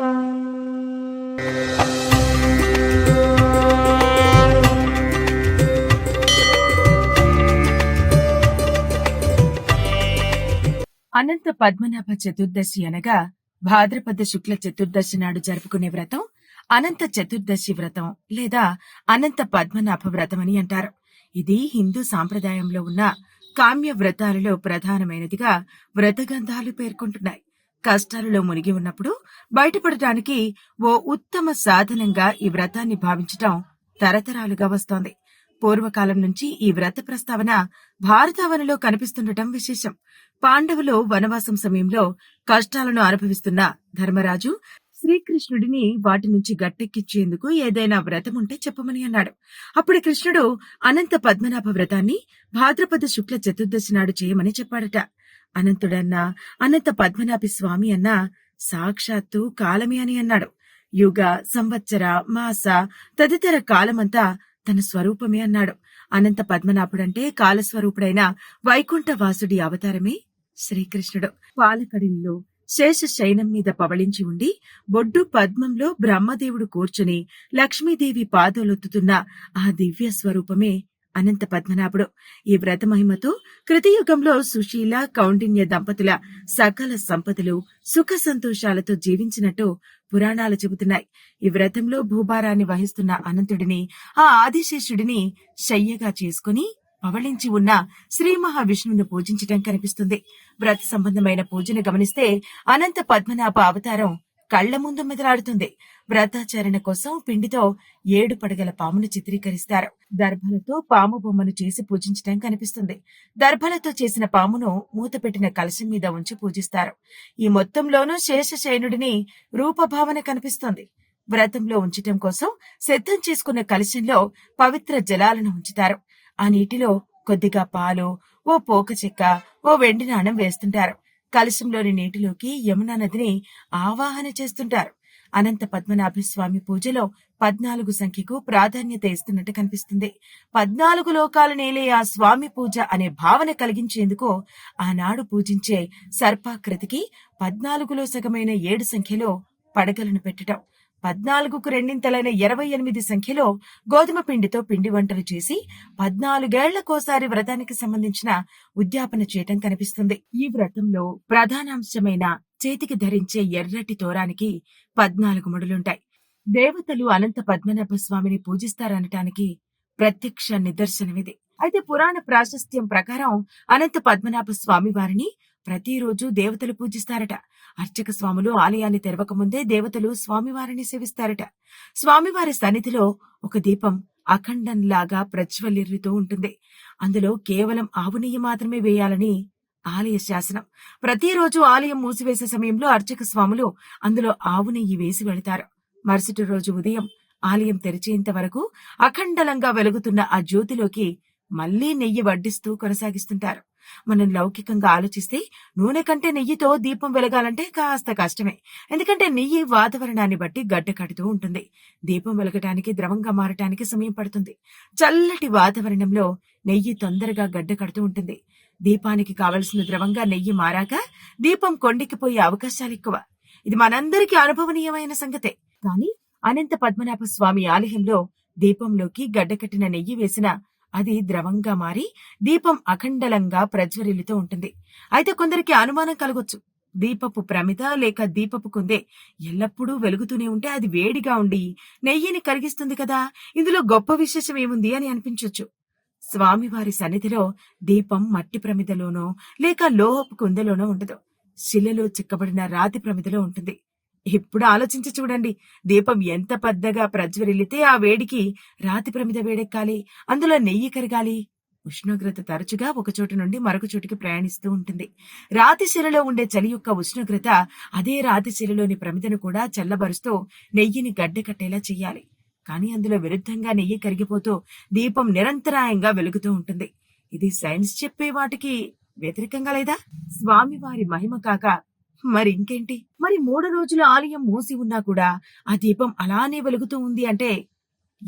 అనంత పద్మనాభ చతుర్దశి అనగా భాద్రపద శుక్ల చతుర్దశి నాడు జరుపుకునే వ్రతం అనంత చతుర్దశి వ్రతం లేదా అనంత పద్మనాభ వ్రతం అని అంటారు. ఇది హిందూ సాంప్రదాయంలో ఉన్న కామ్య వ్రతాలలో ప్రధానమైనదిగా వ్రతగంధాలు పేర్కొంటున్నాయి. కష్టాలలో మునిగి ఉన్నప్పుడు బయటపడటానికి ఓ ఉత్తమ సాధనంగా ఈ వ్రతాన్ని భావించటం తరతరాలుగా వస్తోంది. పూర్వకాలం నుంచి ఈ వ్రత ప్రస్తావన భారతావనిలో కనిపిస్తుండటం విశేషం. పాండవులు వనవాసం సమయంలో కష్టాలను అనుభవిస్తున్న ధర్మరాజు శ్రీకృష్ణుడిని వాటి నుంచి గట్టెక్కించేందుకు ఏదైనా వ్రతం ఉంటే చెప్పమని అన్నాడు. అప్పుడు కృష్ణుడు అనంత పద్మనాభ వ్రతాన్ని భాద్రపద శుక్ల చతుర్దశి నాడు చేయమని చెప్పాడట. అనంతుడన్నా అనంత పద్మనాభి స్వామి అన్నా సాక్షాత్తు కాలమే అని అన్నాడు. యుగ సంవత్సర మాస తదితర కాలమంతా తన స్వరూపమే అన్నాడు. అనంత పద్మనాభుడంటే కాలస్వరూపుడైన వైకుంఠవాసుడి అవతారమే శ్రీకృష్ణుడు. పాలకడిలో శేష శయనం మీద పవళించి ఉండి బొడ్డు పద్మంలో బ్రహ్మదేవుడు కూర్చుని లక్ష్మీదేవి పాదలొత్తుతున్న ఆ దివ్య స్వరూపమే అనంత పద్మనాభుడు. ఈ వ్రత మహిమతో కృతయుగంలో సుశీల కౌండిన్య దంపతుల సకల సంపదలు సుఖ సంతోషాలతో జీవించినట్టు పురాణాలు చెబుతున్నాయి. ఈ వ్రతంలో భూభారాన్ని వహిస్తున్న అనంతుడిని ఆ ఆదిశేషుడిని శయ్యగా చేసుకుని పవళించి ఉన్న శ్రీ మహావిష్ణువును పూజించటం కనిపిస్తుంది. వ్రత సంబంధమైన పూజను గమనిస్తే అనంత పద్మనాభ అవతారం కళ్ళ ముందు మెదలాడుతుంది. వ్రతాచరణ కోసం పిండితో ఏడు పడగల పామును చిత్రీకరిస్తారు. దర్భలతో పాము బొమ్మను చేసి పూజించటం కనిపిస్తుంది. దర్భలతో చేసిన పామును మూతపెట్టిన కలశం మీద ఉంచి పూజిస్తారు. ఈ మొత్తంలోనూ శేషశయనుడిని రూపభావన కనిపిస్తుంది. వ్రతంలో ఉంచటం కోసం సిద్ధం చేసుకున్న కలశంలో పవిత్ర జలాలను ఉంచుతారు. ఆ నీటిలో కొద్దిగా పాలు ఓ పోక చెక్క ఓ వెండి నాణం వేస్తుంటారు. కలశంలోని నీటిలోకి యమునా నదిని ఆవాహన చేస్తుంటారు. అనంత పద్మనాభ స్వామి పూజలో పద్నాలుగు సంఖ్యకు ప్రాధాన్యత ఇస్తున్నట్టు కనిపిస్తుంది. పద్నాలుగు లోకాలు నేలే ఆ స్వామి పూజ అనే భావన కలిగించేందుకు ఆనాడు పూజించే సర్పాకృతికి పద్నాలుగులో సగమైన ఏడు సంఖ్యలో పడగలను పెట్టడం పద్నాలుగుకు రెండింతలైన ఇరవై ఎనిమిది సంఖ్యలో గోధుమ పిండితో పిండి వంటలు చేసి పద్నాలుగేళ్ళకోసారి వ్రతానికి సంబంధించిన ఉద్యాపన చేయటం కనిపిస్తుంది. ఈ వ్రతంలో ప్రధానాంశమైన చేతికి ధరించే ఎర్రటి తోరానికి పద్నాలుగు ముడులుంటాయి. దేవతలు అనంత పద్మనాభ స్వామిని పూజిస్తారనటానికి ప్రత్యక్ష నిదర్శనమిది. అయితే పురాణ ప్రాశస్త్యం ప్రకారం అనంత పద్మనాభ స్వామి వారిని ప్రతిరోజు దేవతలు పూజిస్తారట. అర్చక స్వాములు ఆలయాన్ని తెరవకముందే దేవతలు స్వామివారిని సేవిస్తారట. స్వామివారి సన్నిధిలో ఒక దీపం అఖండంలాగా ప్రజ్వలిర్రుతూ ఉంటుంది. అందులో కేవలం ఆవు నెయ్యి మాత్రమే వేయాలని ఆలయ శాసనం. ప్రతిరోజు ఆలయం మూసివేసే సమయంలో అర్చక స్వాములు అందులో ఆవు నెయ్యి వేసి వెళతారు. మరుసటి రోజు ఉదయం ఆలయం తెరిచేంత వరకు అఖండలంగా వెలుగుతున్న ఆ జ్యోతిలోకి మళ్ళీ నెయ్యి వడ్డిస్తూ కొనసాగిస్తుంటారు. మనం లౌకికంగా ఆలోచిస్తే నూనె కంటే నెయ్యితో దీపం వెలగాలంటే కాస్త కష్టమే. ఎందుకంటే నెయ్యి వాతావరణాన్ని బట్టి గడ్డ కడుతూ ఉంటుంది. దీపం వెలగటానికి ద్రవంగా మారటానికి సమయం పడుతుంది. చల్లటి వాతావరణంలో నెయ్యి తొందరగా గడ్డ కడుతూ ఉంటుంది. దీపానికి కావలసిన ద్రవంగా నెయ్యి మారాక దీపం కొండెక్కిపోయే అవకాశాలు ఎక్కువ. ఇది మనందరికీ అనుభవనీయమైన సంగతే. కానీ అనంత పద్మనాభ స్వామి ఆలయంలో దీపంలోకి గడ్డకట్టిన నెయ్యి వేసిన అది ద్రవంగా మారి దీపం అఖండలంగా ప్రజ్వరిల్లుతూ ఉంటుంది. అయితే కొందరికి అనుమానం కలగొచ్చు. దీపపు ప్రమిద లేక దీపపు కుందే ఎల్లప్పుడూ వెలుగుతూనే ఉంటే అది వేడిగా ఉండి నెయ్యిని కరిగిస్తుంది కదా! ఇందులో గొప్ప విశేషం ఏముంది అని అనిపించొచ్చు. స్వామివారి సన్నిధిలో దీపం మట్టి ప్రమిదలోనో లేక లోహపు కుందలోనో ఉండదు. శిలలో చిక్కబడిన రాతి ప్రమిదలో ఉంటుంది. ఇప్పుడు ఆలోచించి చూడండి. దీపం ఎంత పెద్దగా ప్రజ్వరిల్లితే ఆ వేడికి రాతి ప్రమిద వేడెక్కాలి. అందులో నెయ్యి కరగాలి. ఉష్ణోగ్రత తరచుగా ఒక చోటు నుండి మరొక చోటుకి ప్రయాణిస్తూ ఉంటుంది. రాతి శిలలో ఉండే చలి యొక్క ఉష్ణోగ్రత అదే రాతి శిలలోని ప్రమిదను కూడా చల్లబరుస్తూ నెయ్యిని గడ్డ కట్టేలా చెయ్యాలి కానీ అందులో విరుద్ధంగా నెయ్యి కరిగిపోతూ దీపం నిరంతరాయంగా వెలుగుతూ ఉంటుంది. ఇది సైన్స్ చెప్పే వాటికి వ్యతిరేకంగా లేదా? స్వామివారి మహిమ కాక మరి ఇంకేంటి? మరి మూడు రోజులు ఆలయం మూసి ఉన్నా కూడా ఆ దీపం అలానే వెలుగుతూ ఉంది అంటే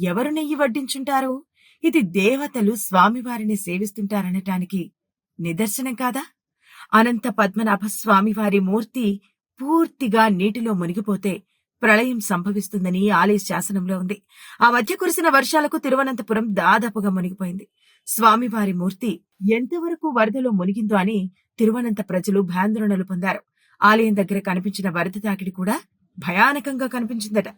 ఎవరు నెయ్యి వడ్డించుంటారు? ఇది దేవతలు స్వామివారిని సేవిస్తుంటారనటానికి నిదర్శనం కాదా? అనంత పద్మనాభ స్వామివారి మూర్తి పూర్తిగా నీటిలో మునిగిపోతే ప్రళయం సంభవిస్తుందని ఆలయ శాసనంలో ఉంది. ఆ మధ్య కురిసిన వర్షాలకు తిరువనంతపురం దాదాపుగా మునిగిపోయింది. స్వామివారి మూర్తి ఎంతవరకు వరదలో మునిగిందో అని తిరువనంత ప్రజలు భయాందోళనలు పొందారు. ఆలయం దగ్గర కనిపించిన వరద తాకిడి కూడా భయానకంగా కనిపించిందట.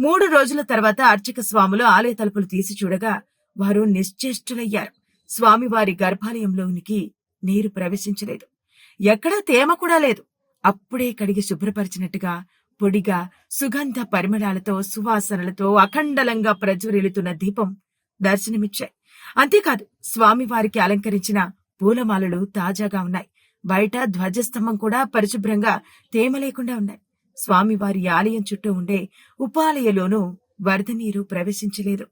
మూడు రోజుల తర్వాత అర్చక స్వాములు ఆలయ తలుపులు తీసి చూడగా వారు నిశ్చేష్టులయ్యారు. స్వామివారి గర్భాలయంలోనికి నీరు ప్రవేశించలేదు. ఎక్కడా తేమ కూడా లేదు. అప్పుడే కడిగి శుభ్రపరిచినట్టుగా పొడిగా సుగంధ పరిమళాలతో సువాసనలతో అఖండలంగా ప్రజ్వరిల్లుతున్న దీపం దర్శనమిచ్చాయి. అంతేకాదు స్వామివారికి అలంకరించిన పూలమాలలు తాజాగా ఉన్నాయి. బయట ధ్వజస్తంభం కూడా పరిశుభ్రంగా తేమ లేకుండా ఉన్నాయి. స్వామివారి ఆలయం చుట్టూ ఉండే ఉపాలయలోనూ వరద నీరు ప్రవేశించలేదు.